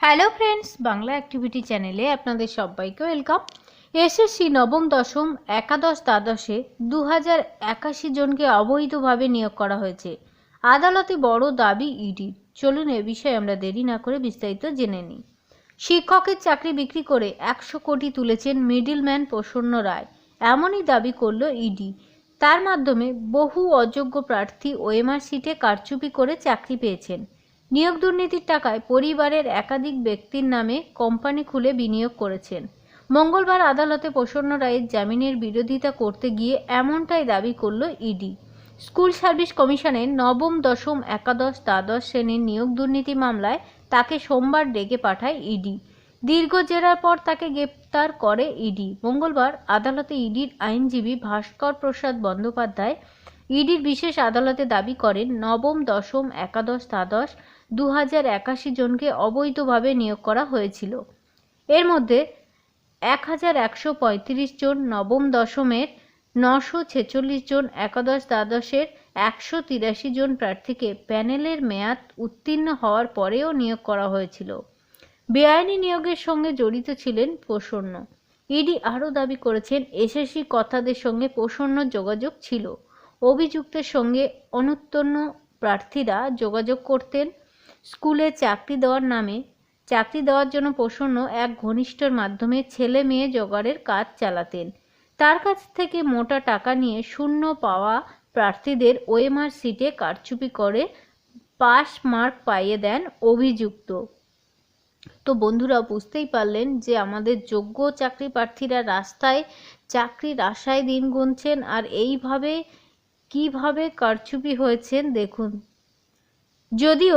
Hello friends Bangla activity চ্যানেলে আপনাদের সবাইকে ওয়েলকাম এসএসসি নবম, দশম, একাদশ, দ্বাদশে দু হাজার একাশি জনকে অবৈধভাবে নিয়োগ করা হয়েছে। আদালতে বড় দাবি ইডি চলুন এ বিষয়ে আমরা দেরি না করে বিস্তারিত জেনে নিই। শিক্ষকের চাকরি বিক্রি করে একশো কোটি তুলেছেন মিডিলম্যান প্রসন্ন রায়। এমনই দাবি করল ইডি তার মাধ্যমে বহু অযোগ্য প্রার্থী ওএমআর সিটে কারচুপি করে চাকরি পেয়েছেন। নিয়োগ দুর্নীতির টাকায় পরিবারের একাধিক ব্যক্তির নামে কোম্পানি খুলে বিনিয়োগ করেছেন। মঙ্গলবার আদালতে প্রসন্ন রায়ের জামিনের বিরোধিতা করতে গিয়ে এমনটাই দাবি করল ইডি। স্কুল সার্ভিস কমিশনের নবম, দশম, একাদশ, দ্বাদশ শ্রেণির নিয়োগ দুর্নীতি মামলায় তাকে সোমবার ডেকে পাঠায় ইডি। দীর্ঘ জেরার পর তাকে গ্রেপ্তার করে ইডি। মঙ্গলবার আদালতে ইডির আইনজীবী ভাস্কর প্রসাদ বন্দ্যোপাধ্যায় ইডির বিশেষ আদালতে দাবি করেন, নবম, দশম, একাদশ, দ্বাদশ দু হাজার একাশি জনকে অবৈধভাবে নিয়োগ করা হয়েছিল। এর মধ্যে এক হাজার একশো পঁয়ত্রিশ জন নবম, দশমের, নশো ছেচল্লিশ জন একাদশ, দ্বাদশের, একশো তিরাশি জন প্রার্থীকে প্যানেলের মেয়াদ উত্তীর্ণ হওয়ার পরেও নিয়োগ করা হয়েছিল। বেআইনি নিয়োগের সঙ্গে জড়িত ছিলেন প্রসন্ন। ইডি আরও দাবি করেছেন, এসএসসি কথাদের সঙ্গে প্রসন্ন যোগাযোগ ছিল। অভিযুক্তের সঙ্গে অনুত্তন্ন প্রার্থীরা যোগাযোগ করতেন। স্কুলে চাকরি দেওয়ার নামে চাকরি দেওয়ার জন্য প্রসন্ন এক ঘনিষ্ঠর মাধ্যমে ছেলে মেয়ে জোগাড়ের কাজ চালাতেন। তার কাছ থেকে মোটা টাকা নিয়ে শূন্য পাওয়া প্রার্থীদের ওএমআর সিটে কারচুপি করে পাস মার্ক পাইয়ে দেন অভিযুক্ত। তো বন্ধুরা, বুঝতেই পারলেন যে আমাদের যোগ্য চাকরি প্রার্থীরা রাস্তায় চাকরির আশায় দিন গুনছেন আর এইভাবে কীভাবে কারচুপি হয়েছেন দেখুন। যদিও